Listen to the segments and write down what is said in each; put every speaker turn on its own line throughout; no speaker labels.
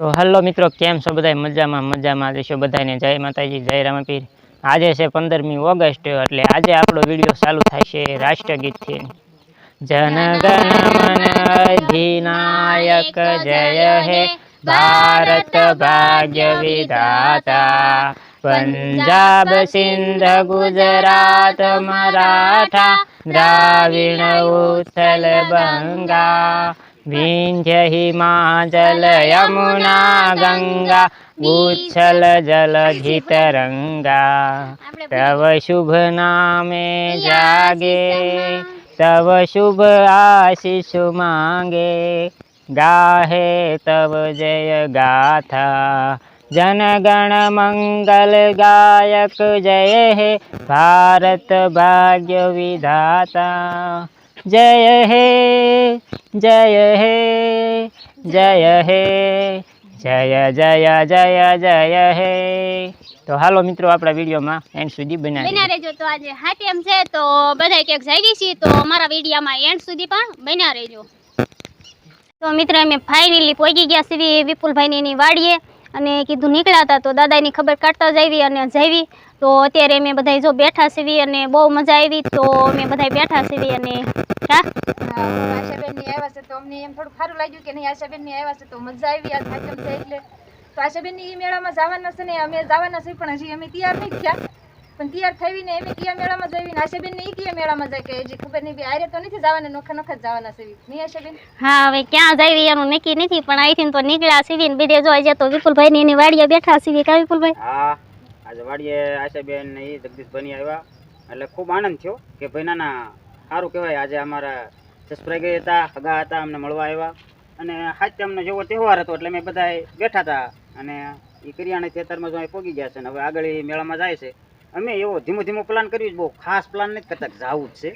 તો હલો મિત્રો, કેમ છો બધા મજામાં મજામાં દેશો બધાને જય માતાજી, જય રામપીર. આજે છે પંદરમી ઓગસ્ટ, એટલે આજે આપણો વીડિયો ચાલુ થાય છે રાષ્ટ્રગીતથી. જનગણ અધિનાયક જય હે ભારત ભાગ્ય વિધાતા. પંજાબ સિંધ ગુજરાત મરાઠા દ્રાવિણ ઉથલ બંગા. विंध्य हिमाचल यमुना गंगा उच्छल जलधितरंगा तव शुभ नामे जागे तव शुभ आशीष मांगे। गाहे तव जय गाथा। जनगण मंगल गायक जय हे भारत भाग्य विधाता। જય હે જય હે જય હે જય જય જય જય હે. તો હાલો મિત્રો આપણા વિડીયોમાં એન્ડ સુધી બનાવી
બન્યા રહેજો તો આજે હાટ એમ છે તો બધા ક્યાંક જાગી છીએ તો મારા વિડીયોમાં એન્ડ સુધી પણ બન્યા રહેજો. તો મિત્ર અમે ફાઇનલી પહોંચી ગયા છીએ વિપુલભાઈની વાડીએ. અને કીધું નીકળ્યા હતા તો દાદાની ખબર કાઢતા જાવી અને જાવી તો અત્યારે અમે બધા જો બેઠા સીવી અને બહુ મજા આવી, તો અમે બધા બેઠા સીવી અને હા.
આશાબેનની આવ્યા છે તો અમને એમ થોડું સારું લાગ્યું કે નહીં આશાબેનની આવ્યા છે તો મજા આવી આજ હાથમ છે એટલે. તો આશાબેનની મેળામાં જવાના છે ને, અમે જવાના છે પણ હજી અમે તૈયાર નહીં થયા. પણ તૈયાર થઈને એમ કિયા મેળામાં જઈને આશાબેન ને ઈ કયા મેળામાં જાય કે હજી ખબર નહીં બી આરે તો નથી જવાના નોખા નોખા જવાના છે. નહીં આશાબેન?
હા હવે ક્યાં જાવી એનું નક્કી નથી પણ અહીંથી તો નીકળ્યા છીએ ને બીજે જો આજે તો વિપુલભાઈની એની વાડીએ બેઠા છીએ કા વિપુલભાઈ?
હા આજે વાડીએ આશાબેન ને ઈ બની આવ્યા. એટલે ખૂબ આનંદ થયો કે ભાઈ ના ના સારું કહેવાય આજે અમારા જસભાઈ ગયા હતા હગા હતા અમને મળવા આવ્યા. અને હાથ અમને જેવો તહેવાર હતો એટલે અમે બધા બેઠા હતા. અને એ કરિયાણા ખેતરમાં જો પોગી ગયા છે ને હવે આગળ એ મેળામાં જાય છે. અમે એવો ધીમો ધીમો પ્લાન કર્યું બહુ ખાસ પ્લાન નથી કરતા જવું જ છે.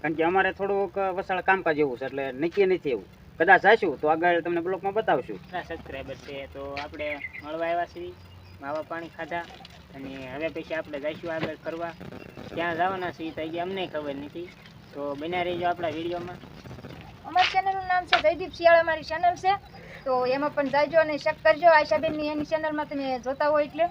કારણ કે અમારે થોડુંક વસાળ કામકાજ એવું છે એટલે નક્કી નથી એવું. કદાચ જઈશું તો આગળ તમને બ્લોકમાં બતાવશું.
સબસ્ક્રાઈબર છે તો આપણે મળવા આવ્યા છીએ માવા પાણી ખાધા અને હવે પછી આપણે જઈશું આગળ ફરવા. ક્યાં જવાના છીએ તો હજી અમને ખબર નથી. તો બન્યા રહીજો આપણા વિડીયોમાં.
અમારી ચેનલનું નામ છે જયદીપ શિયાળા મારી ચેનલ છે. તો એમાં પણ જાજો અને શક કરજો. આશાબેનની એની ચેનલમાં તમે જોતા હોય એટલે.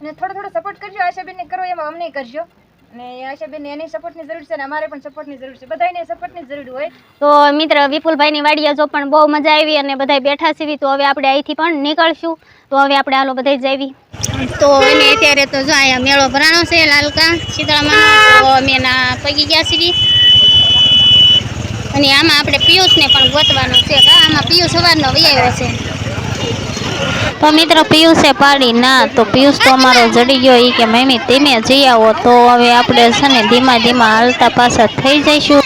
અને થોડો થોડો સપોર્ટ કરજો આશાબેનને કરો એમાં અમને કરજો. અને આશાબેન ને એની સપોર્ટની જરૂર છે અને અમારે પણ સપોર્ટની જરૂર છે. બધાને સપોર્ટની જરૂર હોય.
તો મિત્ર વિપુલભાઈની વાડીએ જો પણ બહુ મજા આવી અને બધા બેઠા સીવી તો હવે આપણે અહીંથી પણ નીકળશું. તો હવે આપણે હાલો બધા જઈવી તો અમે અત્યારે તો જો અહીંયા મેળો ભરાણો છે લાલકા શીતળામાં તો અમે એના પગી ગયા સીવી અને આમાં આપણે પિયુષને પણ ગોતવાનો છે કા આમાં પિયુષ સવારનો વૈયાવ્યો છે. તો મિત્રો પિયુષે પાડી ના તો પિયુષ તો અમારો જડી ગયો એ કે મમ્મી તમે જઈ આવો. તો હવે આપણે છે ને ધીમા ધીમા હાલતા પાછા થઈ જઈશું.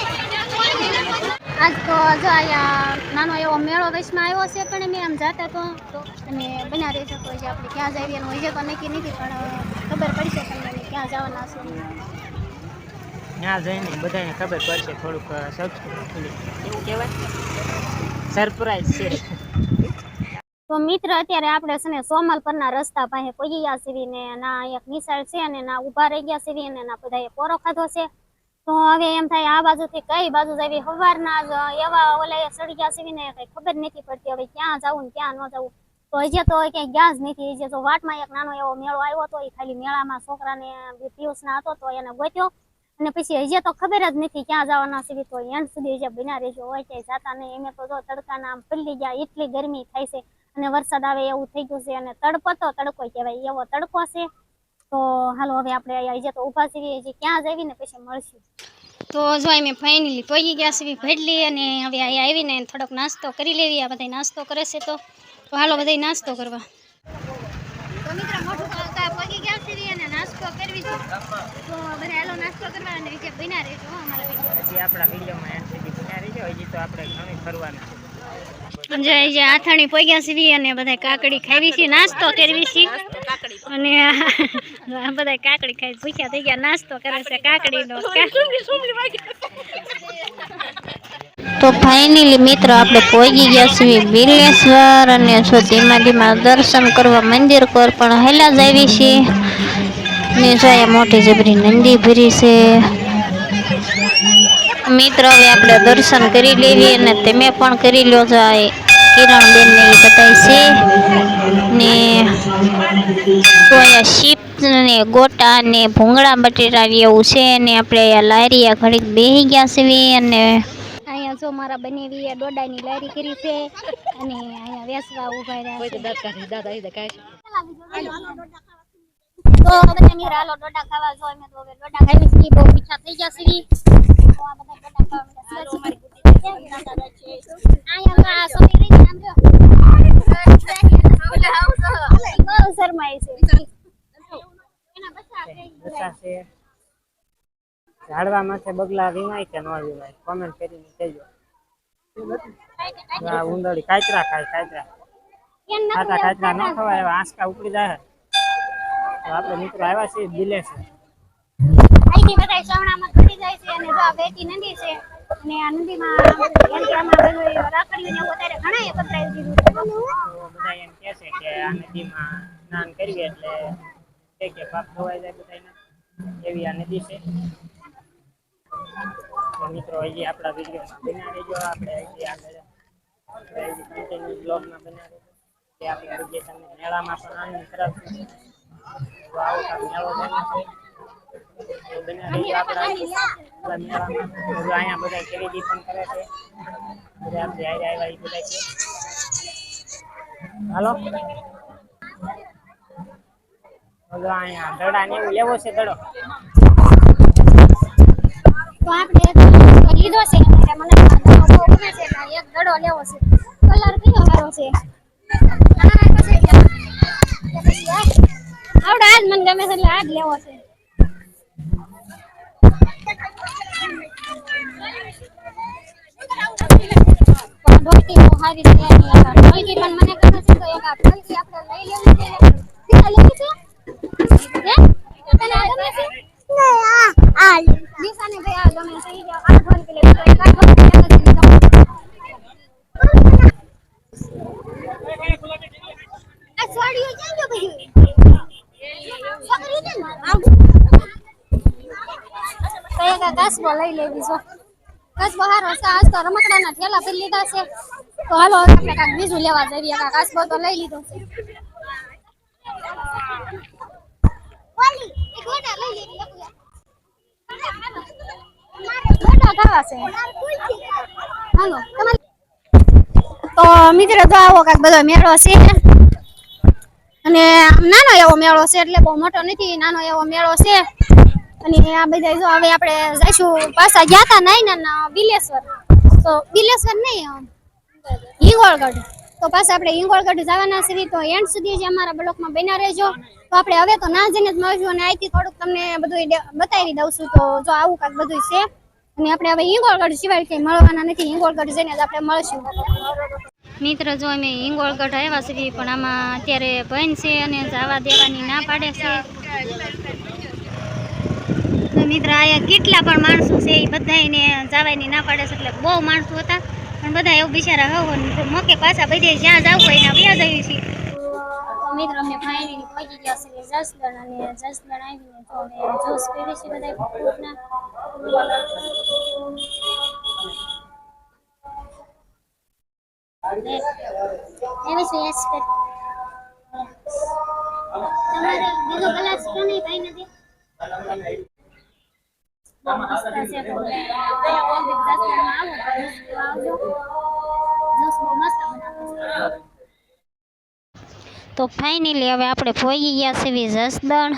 આજ તો જો અહીંયા નાનો એવો મેળો વૈશમાં આવ્યો છે પણ મેં આમ જતા તો તો અને બન્યા રહી શકો છે આપણે ક્યાં જઈએ તો નક્કી નથી પણ ખબર પડશે તમને ક્યાં જવાના છે.
ત્યાં જઈને બધાને ખબર પડશે થોડુંક સબસ્ક્રાઈબ એવું કહેવાય? સરપ્રાઈઝ છે.
તો મિત્ર, અત્યારે આપણે છે ને સોમલ પરના રસ્તા પાસે પહોંચી ગયા ને ના એક નિશાળ છે અને ના ઊભા રહી ગયા છીએ ને ના બધાએ પોરો ખાધો છે. તો હવે એમ થાય આ બાજુથી કઈ બાજુ જવી? સવારના જ એવા ઓલા સડી ગયા છીએ ને કઈ ખબર નથી પડતી હવે ક્યાં જવું ને ક્યાં ન જવું. તો હજી તો ક્યાંય ગયા જ નથી. હજી તો વાટમાં એક નાનો એવો મેળો આવ્યો હતો એ ખાલી મેળામાં છોકરાને પિયુષના હતો તો એને ગોત્યો. અને પછી હજી તો ખબર જ નથી ક્યાં જવાના છે તો એન્ડ સુધી હજી બિના રહેજો. હોય ક્યાંય જતા નહીં. એમ તો જો તડકાના આમ ગયા. એટલી ગરમી થાય છે. અને વરસાદ આવે એવું થઈ ગયું છે અને તડકો તો તડકો કહેવાય એવો તડકો છે. તો હાલો હવે આપણે અહીંયા તો ઊભા છીએ જે ક્યાં જ ને પછી મળશું. તો જો અમે ફાઇનલી પહોંચી ગયા છીએ ભેડલી અને હવે અહીંયા આવીને થોડોક નાસ્તો કરી લેવી આ બધા નાસ્તો કરે છે તો. તો હાલો બધા નાસ્તો કરવા. તો મિત્ર મોટું કાકા પહોંચી ગયા છીએ અને નાસ્તો કરવી છે. તો બધા હાલો નાસ્તો કરવા અને વિશે બન્યા રહેજો હો અમારા વીડિયો
હજી આપણા વિડીયોમાં એન્ડ સુધી બન્યા રહેજો હજી તો આપણે ઘણી ફરવાનું છે
જય આથાણી પોગ્યા છીએ અને બધા કાકડી ખાવી છે, નાસ્તો કરવી છે. અને બધા કાકડી ખાઈ ભૂખ્યા થઈ ગયા, નાસ્તો કરે છે કાકડીનો. તો ફાઇનલી મિત્રો આપણે પહોંચી ગયા છીએ બિલેશ્વર અને જો ધીમા ધીમા દર્શન કરવા મંદિર પર પણ હેલા જ આવી છીએ ને જો મોટી જબરી નંદી ભરી છે. મિત્રો, હવે આપણે દર્શન કરી લેવી અને તમે પણ કરી લો જાય. કિરણબેન ને એ બધાય છે. ને તો અહીંયા શીપ ને ગોટા ને ભૂંગળા બટેટા એવું છે. ને આપણે અહીંયા લારીયા ઘડીક બેસી ગયા છે અને અહીંયા જો મારા બનેવી એ ડોડાની લારી કરી છે. અને અહીંયા વેસવા ઊભા રહ્યા છે. તો બધા ની રાલો ડોડા ખાવા જો અમે તો હવે ડોડા ખાવી છીએ બહુ મીઠા થઈ ગયા છે. તો આ બધા ડોડા ખાવા માંડ્યા છે. અહીંયા આ સોની રહી આમ જો બહુ શરમાય છે એના બચ્ચા થઈ ગયા.
બચ્ચા છે ઝાડવા માથે બગલા વીમાય કે ન વીમાય કોમેન્ટ કરીને કહેજો. આ ઉંદરી કાચરા ખાય કાચરા ખાતા કાચરા ન ખવાય એવા આંસકા ઉપડી જાય તો આપણે મિત્રો આવ્યા છીએ દિલે છે.
અહીંથી બધા સવણામાં ઘટી જાય છે અને જો આ બેટી નદી છે અને આ નદીમાં બધું રાખડીઓ એવું અત્યારે ઘણા પધરાવી દીધું છે.
બધા એમ કહે છે કે આ નદીમાં સ્નાન કરીએ એટલે કે પાપ ધોવાઈ જાય બધાને એવી આ નદી છે. મિત્રો હજી આપણા વિડીયોમાં બના રહેજો આપણે હજી આગળ કન્ટિન્યુ બ્લોગમાં બના રહેજો કે આપણે હજી તમને મેળામાં પણ આનંદ કરાવશું. તો આવો કાંઈક મેળો બને છે બના રહેજો આપણા મેળામાં. અહીંયા બધા ખરીદી પણ કરે છે. બધા આપણે આઈ આવ્યા એ બધા છે. હાલો. અહીંયા દડા ને એવું લેવો છે દડો.
તો આપણે એક લીધો છે એટલે મને ગમે છે એક દડો લેવો છે. કલર કયો સારો છે? કે આવડે આજ મને ગમે છે એટલે આજ લેવો છે. ઢોલકી બહુ સારી છે ઢોલકી પણ મને ગમે છે, તો એક ઢોલકી આપણે લઈ લેવી છે. લેવી છે કાસબો બહાર હશે. આજ તો રમકડાના ઠેલા ભરી લીધા છે. તો હાલો આપણે કાંઈક બીજું લેવા જઈએ. કાંઈક કાસબો તો લઈ લીધો છે. મિત્ર તો આવો કાંઈક બધો મેળો છે. અને નાનો એવો મેળો છે એટલે બહુ મોટો નથી નાનો એવો મેળો છે. અને આ બધા જો હવે આપણે જઈશું. પાછા ગયા હતા નાઈ ના બિલેશ્વર. તો બિલેશ્વર નહીં હિંગોળગઢ. તો પાછા આપણે હિંગોળગઢ જવાના છીએ તો એન્ડ સુધી જ અમારા બ્લોકમાં બન્યા રહેજો. તો આપણે હવે તો ના જઈને જ મળશું અને અહીંથી થોડુંક તમને બધું બતાવી દઉં છું. તો જો આવું કાંઈક બધું છે. અને આપણે હવે હિંગોળગઢ સિવાય કંઈ મળવાના નથી. હિંગોળગઢ જઈને જ આપણે મળશું. મિત્ર, જો અમે હિંગોળગઢ આવ્યા છીએ, પણ આમાં અત્યારે ભયન છે અને જવા દેવાની ના પાડે છે. તો મિત્ર અહીંયા કેટલા પણ માણસો છે એ બધાને જવાની ના પાડે છે, એટલે બહુ માણસો હતા. પણ બધા એવું બિચારા હવ મોકે પાછા બધે જ્યાં જવું હોય ત્યાં બ્યા જઈએ છીએ. મિત્ર અમે ફાઇનલી પહોંચી ગયા છે જસદણ અને છે છે તમારે બીજો ક્લાસ કે ભાઈ નથી? તો આવો મસ્ત ફાઇનલી હવે આપણે ભોગી ગયા છીએ જસદણ.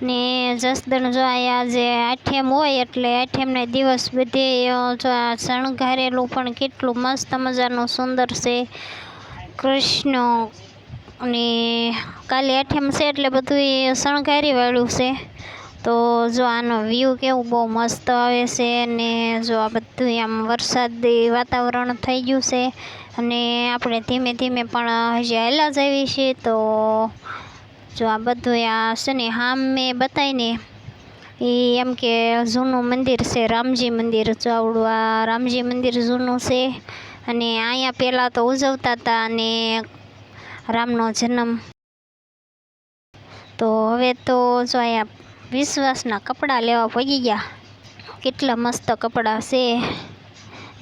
ને જસદણ જો અહીંયા જે આઠેમ હોય એટલે આઠેમના દિવસ બધે જો આ શણગારેલું પણ કેટલું મસ્ત મજાનું સુંદર છે. કૃષ્ણ અને કાલે આઠેમ છે એટલે બધું એ શણગારી છે. તો જો આનો વ્યૂ કેવું બહુ મસ્ત આવે છે અને જો આ બધું આમ વરસાદી વાતાવરણ થઈ ગયું છે અને આપણે ધીમે ધીમે પણ હજી હેલા જઈએ છીએ, તો જો આ બધું આ છે ને હામ મેં બતાવીને એ એમ કે જૂનું મંદિર છે, રામજી મંદિર આ રામજી મંદિર જૂનું છે અને અહીંયા પહેલાં તો ઉજવતા હતા અને રામનો જન્મ. તો હવે તો જો અહીંયા વિશ્વાસના કપડાં લેવા પડી ગયા. કેટલા મસ્ત કપડાં છે.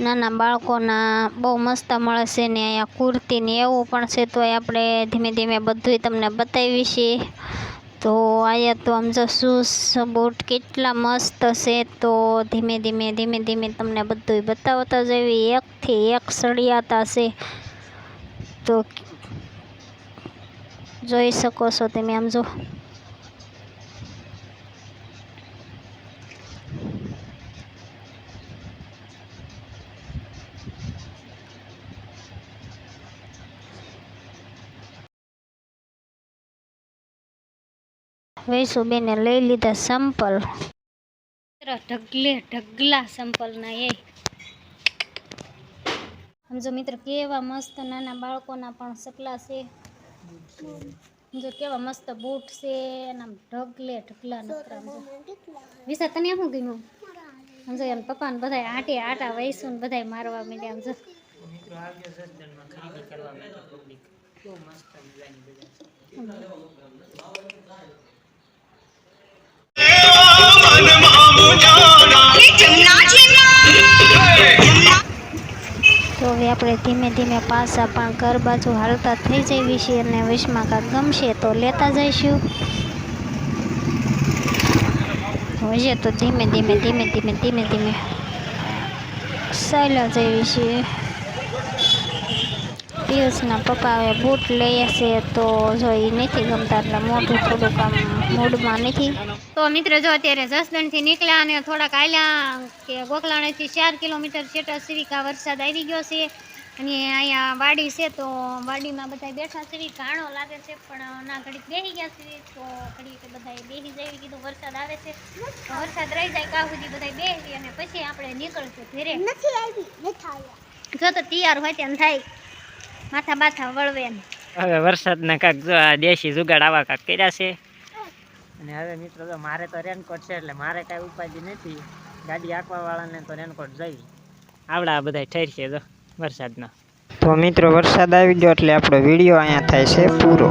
નાના બાળકોના બહુ મસ્ત મળે છે ને અહીંયા કુર્તી ને એવું પણ છે તો એ આપણે ધીમે ધીમે બધુંય તમને બતાવી છે. તો અહીંયા તો આમ જો શૂઝ, બૂટ કેટલા મસ્ત છે તો ધીમે ધીમે ધીમે ધીમે તમને બધુંય બતાવતા જવી એકથી એક સળિયાતા છે. તો જોઈ શકો છો તમે આમ જો. વૈસુબેને લઈ લીધા સંપલ. ઢગલે ઢગલા સંપલના એ. સમજો મિત્ર કેવા મસ્ત નાના બાળકોના પણ સકલા છે. સમજો કેવા મસ્ત બૂટ છે એના ઢગલે ઢગલા નકરા સમજો વિશા, તને શું ગમ્યું? સમજો એમ પપ્પાને બધા આટે આટા વૈસું બધા મારવા માંડ્યા સમજો
મિત્રો મજાની બધા
તો હવે આપણે ધીમે ધીમે પાછા પણ ઘર બાજુ હાલતા થઈ જઈએ છીએ અને વિશમાં કાંક ગમશે તો લેતા જઈશું. હજે તો ધીમે ધીમે ધીમે ધીમે ધીમે ધીમે સહેલા જઈએ છીએ. પિયુષના પપ્પા હવે બૂટ લઈએ છે તો જો એ નથી ગમતા એટલે મોઢું થોડુંક આમ મૂડમાં નથી. તો મિત્ર જો અત્યારે જસદણથી નીકળ્યા અને થોડાક આલ્યા કે ગોકલાણેથી ચાર કિલોમીટર છેટા સિવિકા વરસાદ આવી ગયો છે અને અહીંયા વાડી છે તો વાડીમાં બધા બેઠા છે. ઘાણો લાગે છે પણ ના ઘડીક બેસી ગયા છે તો ઘડીક બધા બેસી જાય કીધું વરસાદ આવે છે. વરસાદ રહી જાય કાં સુધી બધા બેસી અને પછી આપણે નીકળશું ઘરે. જો તો તૈયાર હોય તેમ થાય. માથા બાથા વળવે એમ.
હવે વરસાદના કાંક જો આ દેશી જુગાડ આવા કાંક કર્યા છે. અને હવે મિત્રો તો મારે તો રેનકોટ છે એટલે મારે કાંઈ ઉપાધિ નથી. ગાડી આંકવા વાળાને તો રેનકોટ જઈ. આવડા આ બધા ઠરશે જો વરસાદના.
તો મિત્રો વરસાદ આવી ગયો એટલે આપણો વીડિયો અહીંયા થાય છે પૂરો.